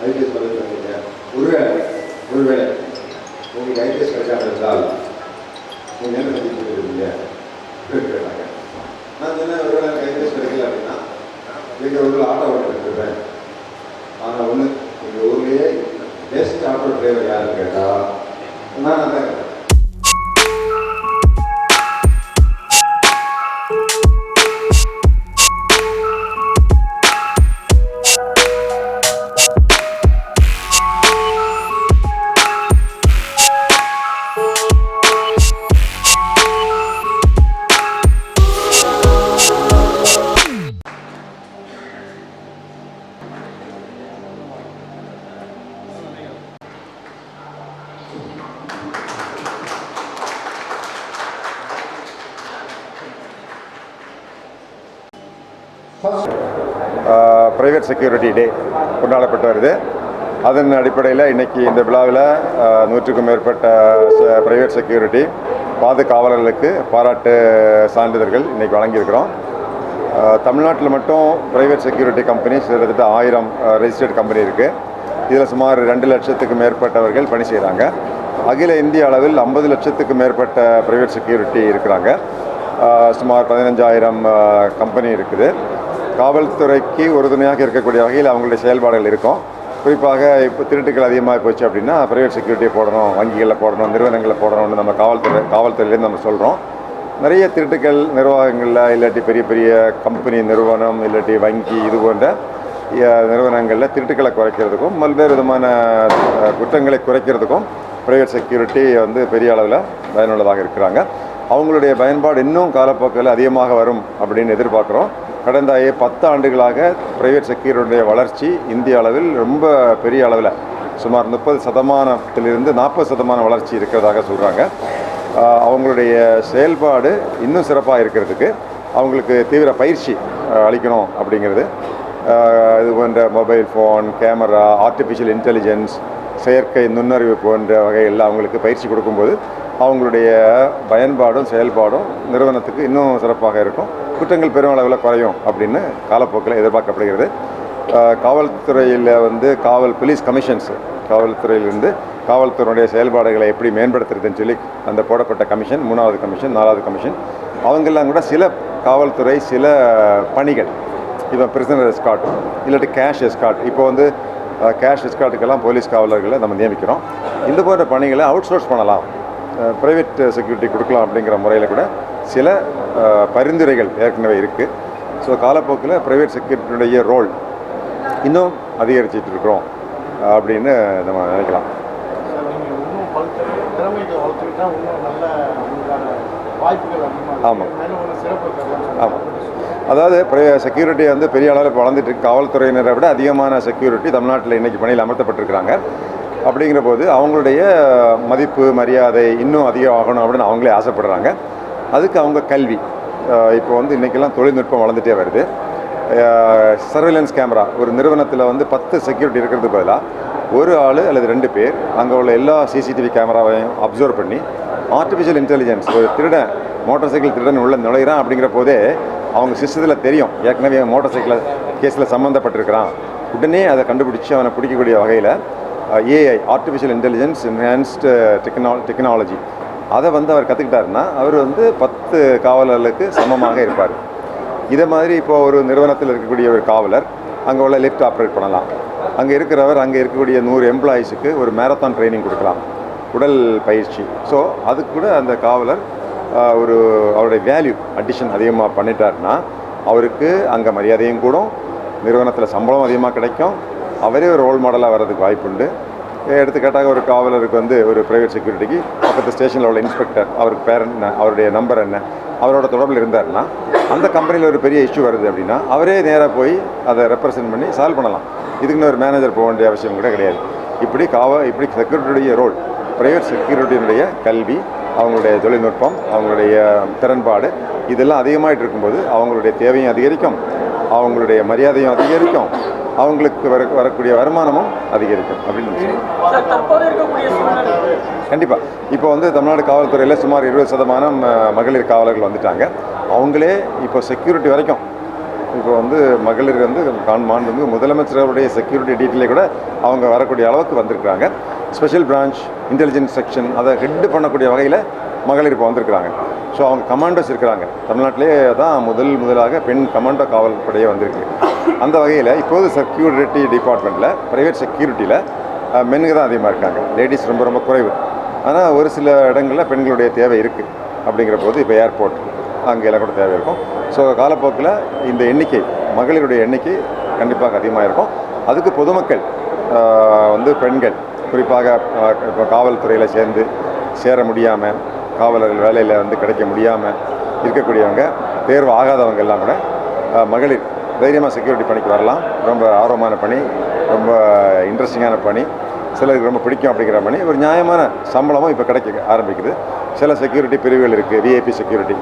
IPS பதவி ஒருவேளை ஒருவேளை உங்களுக்கு ஐபிஎஸ் கிடைக்காம இருந்தால் நீங்கள் என்ன செஞ்சு கொடுத்துருவீங்க அப்படின்னு கேட்டாங்க நான் சொன்னேன் ஒருவேளை எனக்கு ஐபிஎஸ் கிடைக்கல அப்படின்னா எங்கள் ஊரில் ஆட்டோ ஓட்ட ஆனால் ஒன்று எங்கள் ஊர்லேயே பெஸ்ட் ஆட்டோ டிரைவர் யாருன்னு கேட்டால் நான் தான் ப்ரைவேட் செக்யூரிட்டி டே கொண்டாடப்பட்டு வருது அதன் அடிப்படையில் இன்றைக்கி இந்த விழாவில் நூற்றுக்கும் மேற்பட்ட ப்ரைவேட் செக்யூரிட்டி பாதுகாவலர்களுக்கு பாராட்டு சான்றிதழ்கள் இன்றைக்கி வழங்கியிருக்கிறோம். தமிழ்நாட்டில் மட்டும் ப்ரைவேட் செக்யூரிட்டி கம்பெனிஸ் கிட்டத்தட்ட ஆயிரம் ரெஜிஸ்டர்ட் கம்பெனி இருக்குது இதில் சுமார் ரெண்டு லட்சத்துக்கு மேற்பட்டவர்கள் பணி செய்கிறாங்க அகில இந்திய அளவில் ஐம்பது லட்சத்துக்கு மேற்பட்ட ப்ரைவேட் செக்யூரிட்டி இருக்கிறாங்க. சுமார் பதினஞ்சாயிரம் கம்பெனி இருக்குது. காவல்துறைக்கு உறுதுணையாக இருக்கக்கூடிய வகையில் அவங்களுடைய செயல்பாடுகள் இருக்கும். குறிப்பாக இப்போ திருட்டுகள் அதிகமாக போச்சு அப்படின்னா ப்ரைவேட் செக்யூரிட்டியை போடணும் வங்கிகளில் போடணும் நிறுவனங்களில் போடணும்னு நம்ம காவல்துறை காவல்துறையிலேருந்து நம்ம சொல்கிறோம் நிறைய திருட்டுகள் நிர்வாகங்களில் இல்லாட்டி பெரிய பெரிய கம்பெனி நிறுவனம் இல்லாட்டி வங்கி இது போன்ற நிறுவனங்களில் திருட்டுகளை குறைக்கிறதுக்கும் பல்வேறு விதமான குற்றங்களை குறைக்கிறதுக்கும் ப்ரைவேட் செக்யூரிட்டி வந்து பெரிய அளவில் பயனுள்ளதாக இருக்கிறாங்க. அவங்களுடைய பயன்பாடு இன்னும் காலப்போக்கில் அதிகமாக வரும் அப்படின்னு எதிர்பார்க்குறோம். கடந்த பத்து ஆண்டுகளாக பிரைவேட் செக்டருடைய வளர்ச்சி இந்திய அளவில் ரொம்ப பெரிய அளவில் சுமார் முப்பது சதமானத்திலிருந்து நாற்பது சதமான வளர்ச்சி இருக்கிறதாக சொல்கிறாங்க அவங்களுடைய செயல்பாடு இன்னும் சிறப்பாக இருக்கிறதுக்கு அவங்களுக்கு தீவிர பயிற்சி அளிக்கணும் அப்படிங்கிறது. இது போன்ற mobile phone camera artificial intelligence செயற்கை நுண்ணறிவு போன்ற வகையில் அவங்களுக்கு பயிற்சி கொடுக்கும்போது அவங்களுடைய பயன்பாடும் செயல்பாடும் நிறுவனத்துக்கு இன்னும் சிறப்பாக இருக்கும். குற்றங்கள் பெருமளவில் குறையும் அப்படின்னு காலப்போக்கில் எதிர்பார்க்கப்படுகிறது. காவல்துறையில் வந்து காவல் போலீஸ் கமிஷன்ஸ் காவல்துறையிலிருந்து காவல்துறையுடைய செயல்பாடுகளை எப்படி மேம்படுத்துறதுன்னு சொல்லி அந்த போடப்பட்ட கமிஷன் மூணாவது கமிஷன் நாலாவது கமிஷன் அவங்கெல்லாம் கூட சில காவல்துறை சில பணிகள் இப்போ பிரிசனர் எஸ்காட் இல்லாட்டி கேஷ் எஸ்காட் இப்போ வந்து கேஷ் எஸ்காட்டுக்கெல்லாம் போலீஸ் காவலர்களை நம்ம நியமிக்கிறோம். இந்த போன்ற பணிகளை அவுட் சோர்ஸ் பண்ணலாம். ப்ரைவேட் செக்யூரிட்டி கொடுக்கலாம் அப்படிங்கிற முறையில் கூட சில பரிந்துரைகள் ஏற்கனவே இருக்குது ஸோ காலப்போக்கில் ப்ரைவேட் செக்யூரிட்டியுடைய ரோல் இன்னும் அதிகரிச்சிட்டு இருக்கிறோம் அப்படின்னு நம்ம நினைக்கலாம். ஆமாம். ஆமாம் அதாவது செக்யூரிட்டி வந்து பெரிய அளவில் இப்போ வளர்ந்துட்டு காவல்துறையினரை விட அதிகமான செக்யூரிட்டி தமிழ்நாட்டில் இன்னைக்கு பணியில் அமர்த்தப்பட்டிருக்கிறாங்க. அப்படிங்கிற போது அவங்களுடைய மதிப்பு மரியாதை இன்னும் அதிகம் ஆகணும் அப்படின்னு அவங்களே ஆசைப்படுறாங்க. அதுக்கு அவங்க கல்வி. இப்போ வந்து இன்றைக்கெல்லாம் தொழில்நுட்பம் வளர்ந்துட்டே வருது. சர்வேலன்ஸ் கேமரா ஒரு நிறுவனத்தில் வந்து பத்து செக்யூரிட்டி இருக்கிறது பதிலாக ஒரு ஆள் அல்லது ரெண்டு பேர் அங்கே உள்ள எல்லா சிசிடிவி கேமராவையும் அப்சர்வ் பண்ணி ஆர்டிஃபிஷியல் இன்டெலிஜென்ஸ் ஒரு திருடன் மோட்டார் சைக்கிள் திருடன் உள்ள நுழையிறான் அப்படிங்கிற போதே அவங்க சிஸ்டத்தில் தெரியும். ஏற்கனவே மோட்டார் சைக்கிள் கேஸில் சம்மந்தப்பட்டிருக்கிறான் உடனே அதை கண்டுபிடிச்சி அவனை பிடிக்கக்கூடிய வகையில் ஏஐ ஆர்டிஃபிஷியல் இன்டெலிஜென்ஸ் என்ஹான்ஸ்டு டெக்னால டெக்னாலஜி அதை வந்து அவர் கற்றுக்கிட்டாருன்னா அவர் வந்து பத்து காவலர்களுக்கு சமமாக இருப்பார். இதே மாதிரி இப்போ ஒரு நிறுவனத்தில் இருக்கக்கூடிய ஒரு காவலர் அங்கே உள்ள லிஃப்ட் ஆப்ரேட் பண்ணலாம். அங்கே இருக்கிறவர் அங்கே இருக்கக்கூடிய நூறு எம்ப்ளாயீஸுக்கு ஒரு மேரத்தான் ட்ரைனிங் கொடுக்கலாம். உடல் பயிற்சி. ஸோ அதுக்கு கூட அந்த காவலர் ஒரு அவருடைய வேல்யூ அடிஷன் அதிகமாக பண்ணிட்டாருன்னா அவருக்கு அங்கே மரியாதையும் கூடும் நிறுவனத்தில் சம்பளம் அதிகமாக கிடைக்கும் அவரே ஒரு ரோல் மாடலாக வர்றதுக்கு வாய்ப்புண்டு. எடுத்துக்காட்டாக ஒரு காவலருக்கு வந்து ஒரு ப்ரைவேட் செக்யூரிட்டிக்கு பக்கத்து ஸ்டேஷனில் உள்ள இன்ஸ்பெக்டர் அவருக்கு பேர் என்ன அவருடைய நம்பர் என்ன அவரோட தொடர்பில் இருந்தாருன்னா அந்த கம்பெனியில் ஒரு பெரிய இஷ்யூ வருது அப்படின்னா அவரே நேராக போய் அதை ரெப்ரசன்ட் பண்ணி சால்வ் பண்ணலாம். இதுக்குன்னு ஒரு மேனேஜர் போக வேண்டிய அவசியம் கூட கிடையாது. இப்படி காவ இப்படி செக்யூரிட்டியுடைய ரோல் ப்ரைவேட் செக்யூரிட்டியினுடைய கல்வி அவங்களுடைய தொழில்நுட்பம் அவங்களுடைய திறன்பாடு இதெல்லாம் அதிகமாகிட்டு இருக்கும்போது அவங்களுடைய தேவையும் அதிகரிக்கும் அவங்களுடைய மரியாதையும் அதிகரிக்கும் அவங்களுக்கு வர வரக்கூடிய வருமானமும் அதிகரிக்கும் அப்படின்னு கண்டிப்பாக இப்போ வந்து தமிழ்நாடு காவல்துறையில் சுமார் இருபது சதமானம் மகளிர் காவலர்கள் வந்துட்டாங்க. அவங்களே இப்போ செக்யூரிட்டி வரைக்கும் இப்போ வந்து மகளிர் வந்து கான் மாண்புமிகு முதலமைச்சருடைய செக்யூரிட்டி டீட்டெயிலே கூட அவங்க வரக்கூடிய அளவுக்கு வந்திருக்கிறாங்க. ஸ்பெஷல் பிரான்ச் இன்டெலிஜென்ஸ் செக்ஷன் அதை ஹெட் பண்ணக்கூடிய வகையில் மகளிர் இப்போ வந்திருக்கிறாங்க. ஸோ அவங்க கமாண்டோஸ் இருக்கிறாங்க. தமிழ்நாட்டிலே தான் முதல் முதலாக பெண் கமாண்டோ காவல் படையே வந்திருக்கு. அந்த வகையில் இப்போது செக்யூரிட்டி டிபார்ட்மெண்ட்டில் ப்ரைவேட் செக்யூரிட்டியில் மென்னுக்கு தான் அதிகமாக இருக்காங்க. லேடிஸ் ரொம்ப ரொம்ப குறைவு. ஆனால் ஒரு சில இடங்களில் பெண்களுடைய தேவை இருக்குது அப்படிங்கிற போது இப்போ ஏர்போர்ட் அங்கெல்லாம் கூட தேவை இருக்கும். ஸோ காலப்போக்கில் இந்த எண்ணிக்கை மகளிருடைய எண்ணிக்கை கண்டிப்பாக அதிகமாக இருக்கும். அதுக்கு பொதுமக்கள் வந்து பெண்கள் குறிப்பாக இப்போ காவல்துறையில் சேர்ந்து சேர முடியாமல் காவலர்கள் வேலையில் வந்து கிடைக்க முடியாமல் இருக்கக்கூடியவங்க தேர்வு ஆகாதவங்க எல்லாம் கூட மகளிர் தைரியமாக செக்யூரிட்டி பணிக்கு வரலாம். ரொம்ப ஆர்வமான பணி ரொம்ப இன்ட்ரெஸ்டிங்கான பணி. சிலருக்கு ரொம்ப பிடிக்கும் அப்படிங்கிற பணி. ஒரு நியாயமான சம்பளமும் இப்போ கிடைக்க ஆரம்பிக்குது. சில செக்யூரிட்டி பிரிவுகள் இருக்குது விஐபி செக்யூரிட்டி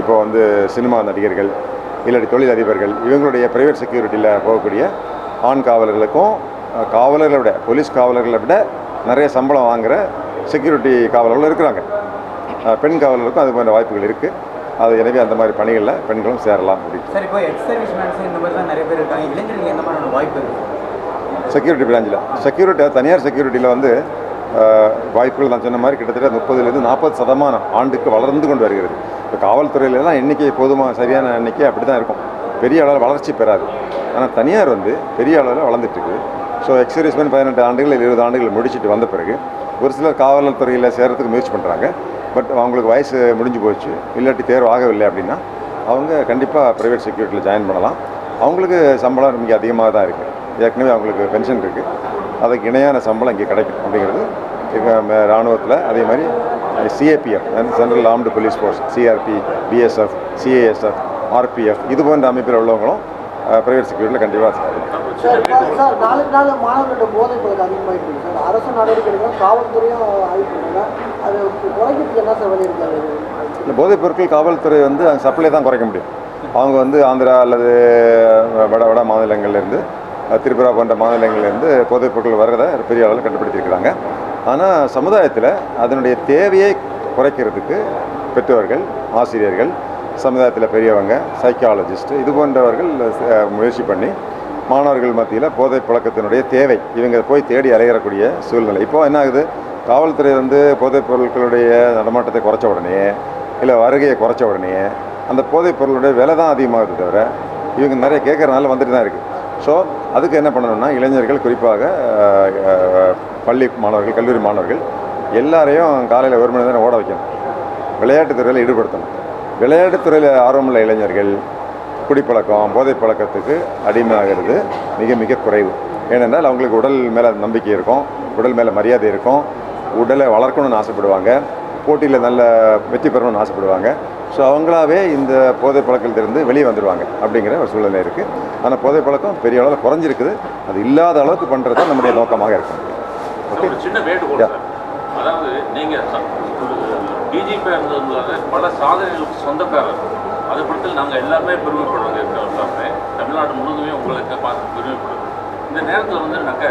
இப்போ வந்து சினிமா நடிகர்கள் இல்லாட்டி தொழிலதிபர்கள் இவங்களுடைய ப்ரைவேட் செக்யூரிட்டியில் போகக்கூடிய ஆண் காவலர்களுக்கும் காவலர்களை விட போலீஸ் காவலர்களை விட நிறைய சம்பளம் வாங்குகிற செக்யூரிட்டி காவலர்கள் இருக்கிறாங்க. பெண் காவலர்களுக்கும் அது போன்ற வாய்ப்புகள் இருக்குது அது எனவே அந்த மாதிரி பணிகளில் பெண்களும் சேரலாம் அப்படின்னு சார் இப்போ எக்ஸ் சர்வீஸ் மேன்ஸ் இந்த மாதிரி தான் நிறைய பேர் இருக்காங்க. இளைஞர்களுக்கு எந்த மாதிரியான வாய்ப்பு இருக்குது செக்யூரிட்டி பிரான்ச்சில் செக்யூரிட்டி தனியார் செக்யூரிட்டியில் வந்து வாய்ப்புகள் நான் சொன்ன மாதிரி கிட்டத்தட்ட முப்பதுலேருந்து நாற்பது சதமானம் ஆண்டுக்கு வளர்ந்து கொண்டு வருகிறது. இப்போ காவல்துறையிலலாம் எண்ணிக்கை போதுமாக சரியான எண்ணிக்கை அப்படி தான் இருக்கும். பெரிய அளவில் வளர்ச்சி பெறாது. ஆனால் தனியார் வந்து பெரிய அளவில் வளர்ந்துட்டு இருக்குது ஸோ எக்ஸர்வீஸ்மேன் பதினெட்டு ஆண்டுகள் இருபது ஆண்டுகள் முடிச்சுட்டு வந்த பிறகு ஒரு சிலர் காவலர் துறையில் சேரத்துக்கு முயற்சி பண்ணுறாங்க பட் அவங்களுக்கு வயசு முடிஞ்சு போச்சு. இல்லாட்டி தேர்வு ஆகவில்லை அப்படின்னா அவங்க கண்டிப்பாக ப்ரைவேட் செக்யூரிட்டியில் ஜாயின் பண்ணலாம். அவங்களுக்கு சம்பளம் இங்கே அதிகமாக தான் இருக்குது ஏற்கனவே அவங்களுக்கு பென்ஷன் இருக்குது அதுக்கு இணையான சம்பளம் இங்கே கிடைக்கும் அப்படிங்கிறது எங்கள் இராணுவத்தில் அதே மாதிரி CAPF central armed police force CRP BSF CASF RPF இது போன்ற அமைப்பில் உள்ளவங்களும் ப்ரைவேட் செக்யூரிட்டியில் கண்டிப்பாக இந்த போதைப் பொருட்கள் காவல்துறை வந்து அந்த சப்ளை தான் குறைக்க முடியும். அவங்க வந்து ஆந்திரா அல்லது வட வட மாநிலங்கள்லேருந்து திரிபுரா போன்ற மாநிலங்கள்லேருந்து போதைப் பொருட்கள் வர்றதை பெரிய அளவில் கட்டுப்படுத்தியிருக்கிறாங்க. ஆனால் சமுதாயத்தில் அதனுடைய தேவையை குறைக்கிறதுக்கு பெற்றோர்கள் ஆசிரியர்கள் சமுதாயத்தில் பெரியவங்க சைக்காலஜிஸ்ட் இது போன்றவர்கள் முயற்சி பண்ணி மாணவர்கள் மத்தியில் போதை பழக்கத்தினுடைய தேவை இவங்க போய் தேடி அலையிறக்கூடிய சூழ்நிலை. இப்போ என்ன ஆகுது? காவல்துறை வந்து போதைப் பொருட்களுடைய நடமாட்டத்தை குறைச்ச உடனே இல்லை வருகையை குறைச்ச உடனே அந்த போதைப் பொருளுடைய விலை தான் அதிகமாகுது தவிர இவங்க நிறைய கேட்கறதுனால வந்துட்டு தான் இருக்குது ஸோ அதுக்கு என்ன பண்ணணும்னா இளைஞர்கள் குறிப்பாக பள்ளி மாணவர்கள் கல்லூரி மாணவர்கள் எல்லாரையும் காலையில் ஒரு மணி நேரம் ஓட வைக்கணும். விளையாட்டுத் துறையில் ஈடுபடுத்தணும். விளையாட்டுத் துறையில் ஆர்வமுள்ள இளைஞர்கள் குடிப்பழக்கம் போதைப் பழக்கத்துக்கு அடிமையாகிறது மிக மிக குறைவு. ஏனென்றால் அவங்களுக்கு உடல் மேலே நம்பிக்கை இருக்கும் உடல் மேலே மரியாதை இருக்கும் உடலை வளர்க்கணும்னு ஆசைப்படுவாங்க போட்டியில் நல்ல வெற்றி பெறணும்னு ஆசைப்படுவாங்க. ஸோ அவங்களாவே இந்த போதை பழக்கத்திலிருந்து வெளியே வந்துடுவாங்க அப்படிங்கிற ஒரு சூழ்நிலை இருக்குது ஆனால் போதை பழக்கம் பெரிய அளவில் குறைஞ்சிருக்குது. அது இல்லாத அளவுக்கு பண்ணுறது தான் நம்முடைய நோக்கமாக இருக்கும். ஒரு சின்ன வேண்டுகோள் அதாவது நீங்க டிஜிபி இருந்ததுனால பல சாதனைகளுக்கு சொந்தக்காரர். அதை படத்தில் நாங்கள் எல்லாருமே பெருமைப்படுறது இருக்கிறோம் எல்லாருமே. தமிழ்நாடு முழுதுமே உங்களுக்கு பார்த்து பெருமைப்படுது இந்த நேரத்தில் வந்து நாங்க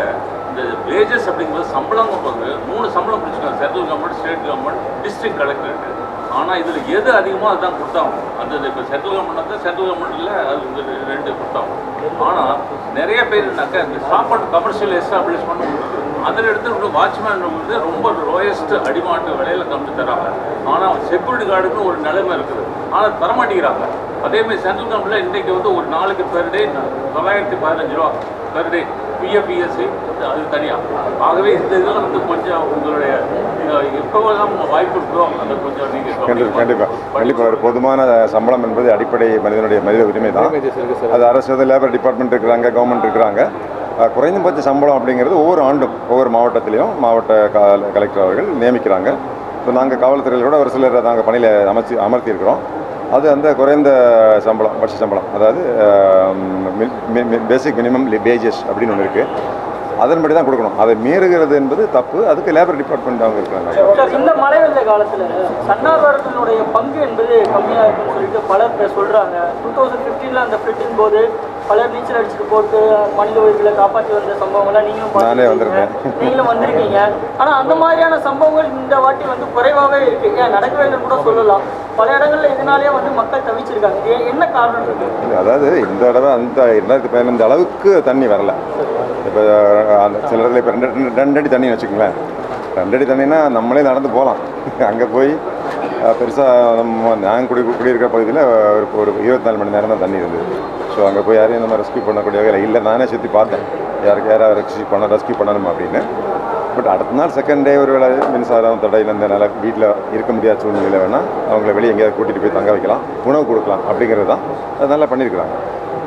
இந்த வேஜஸ் அப்படிங்கிறது சம்பளம் வந்து மூணு சம்பளம் பிடிச்சிருக்காங்க central government state government district கலெக்டருக்கு ஆனால் இதில் எது அதிகமாக அதுதான் கொடுத்தாங்க அந்த இப்போ சென்ட்ரல் கவர்மெண்ட் வந்து சென்ட்ரல் கவர்மெண்ட்டில் அது வந்து ரெண்டு கொடுத்தாங்க ஆனால் நிறைய பேர்னாக்கா இந்த சாப்பாடு கமர்ஷியல் எஸ்டாப்ளிஷ்மெண்ட் அதில் எடுத்து வாட்ச்மேன் வந்து ரொம்ப லோயஸ்ட் அடிமாட்டு விலையில கம்மி தராங்க. ஆனால் செக்யூரிட்டி கார்டுக்கு ஒரு நிலைமை இருக்குது. ஆனால் தரமாட்டேங்கிறாங்க. அதேமாதிரி சென்ட்ரல் கவர்மெண்ட்டில் இன்றைக்கி வந்து ஒரு நாளுக்கு பெர் டே தொள்ளாயிரத்தி பதினஞ்சு ரூபா பெர் டே பிஎஃப்இஎஸ்சி அது தனியாக ஆகவே இந்த இதில் வந்து கொஞ்சம் உங்களுடைய கண்டிப்பாக ஒரு பொதுமான சம்பளம் என்பது அடிப்படை மனிதனுடைய மனித உரிமை தான் அது அரசு வந்து லேபர் டிபார்ட்மெண்ட் இருக்கிறாங்க கவர்மெண்ட் இருக்கிறாங்க. குறைந்தபட்ச சம்பளம் அப்படிங்கிறது ஒவ்வொரு ஆண்டும் ஒவ்வொரு மாவட்டத்திலையும் மாவட்ட கலெக்டர் அவர்கள் நியமிக்கிறாங்க. இப்போ நாங்கள் காவல்துறையில் கூட ஒரு சிலர் நாங்கள் பணியில் அமைச்சு அமர்த்தியிருக்கிறோம். அது அந்த குறைந்த சம்பளம் பட்ச சம்பளம். அதாவது பேசிக் மினிமம் வேஜஸ் அப்படின்னு ஒன்று இருக்குது அதன்படி தான் கொடுக்கணும். அதை மீறுகிறது என்பது தப்பு. அதுக்கு லேபர் டிபார்ட்மெண்ட் அவங்க இருக்காங்க. இந்த மழை வெள்ள காலத்தில் தன்னார்வலர்களுடைய பங்கு என்பது கம்மியாக இருக்குன்னு சொல்லிட்டு பலர் சொல்கிறாங்க டூ தௌசண்ட் ஃபிஃப்டீனில் அந்த ஃபிஃப்டின் போது பலர் நீச்சல் அடிச்சுட்டு போட்டு மனித உயிர்களை காப்பாற்றி வந்த சம்பவங்கள்லாம் நீங்களும் நானே. வந்திருக்கேன். நீங்களும் வந்திருக்கீங்க. ஆனா அந்த மாதிரியான சம்பவங்கள் இந்த வாட்டி வந்து குறைவாகவே இருக்கு. ஏன் நடக்கவே இல்லைன்னு கூட சொல்லலாம். பல இடங்கள்ல இதனாலேயே வந்து மக்கள் தவிச்சிருக்காங்க. என்ன காரணம் இருக்கு? அதாவது இந்த தடவை அந்த ரெண்டாயிரத்தி பதினஞ்சு அளவுக்கு தண்ணி வரல. இப்போ அந்த சில இடத்துல இப்போ ரெண்டு ரெண்டு- அடி தண்ணின்னு வச்சுக்கோங்களேன். ரெண்டு அடி தண்ணினா நம்மளே நடந்து போகலாம். அங்கே போய் பெருசாக நம்ம நான் குடி குடியிருக்கிற பகுதியில் ஒரு ஒரு இருபத்தி நாலு மணி நேரம் தான் தண்ணி இருந்தது. ஸோ அங்கே போய் யாரையும் நம்ம ரெஸ்கியூ பண்ணக்கூடிய வகையில் இல்லை. நானே சுற்றி பார்த்தேன். யாருக்கு யாராவது ரெஸ்கியூ பண்ண ரெஸ்கியூ பண்ணணும் அப்படின்னு. பட் அடுத்த நாள் செகண்ட் டே ஒரு வேளை மின்சாரம் தடையில் இருந்தனால வீட்டில் இருக்க முடியாத சூழ்நிலையில் வேணால் அவங்கள வெளியே எங்கேயாவது கூட்டிகிட்டு போய் தங்க வைக்கலாம் உணவு கொடுக்கலாம் அப்படிங்கிறது தான். அது நல்லா பண்ணியிருக்கிறாங்க.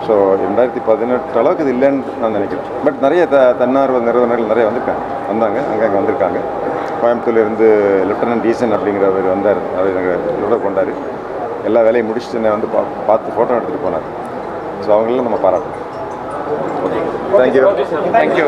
ஸோ ரெண்டாயிரத்தி பதினெட்டு அளவுக்கு இது இல்லைன்னு நான் நினைக்கிறேன். பட் நிறைய த தன்னார்வ நிறுவனங்கள் நிறைய வந்திருக்காங்க. வந்தாங்க அங்கே அங்கே வந்திருக்காங்க. கோயம்புத்தூர்லேருந்து லெப்டினன்ட் டீசன் அப்படிங்கிறவர் வந்தார். அவர் எங்கள் தொடர்பு கொண்டார். எல்லா வேலையும் முடிச்சுட்டு என்னை வந்து பா பார்த்து ஃபோட்டோ எடுத்துகிட்டு போனார். ஸோ அவங்களெல்லாம் நம்ம பாராட்டணும். Okay thank you thank you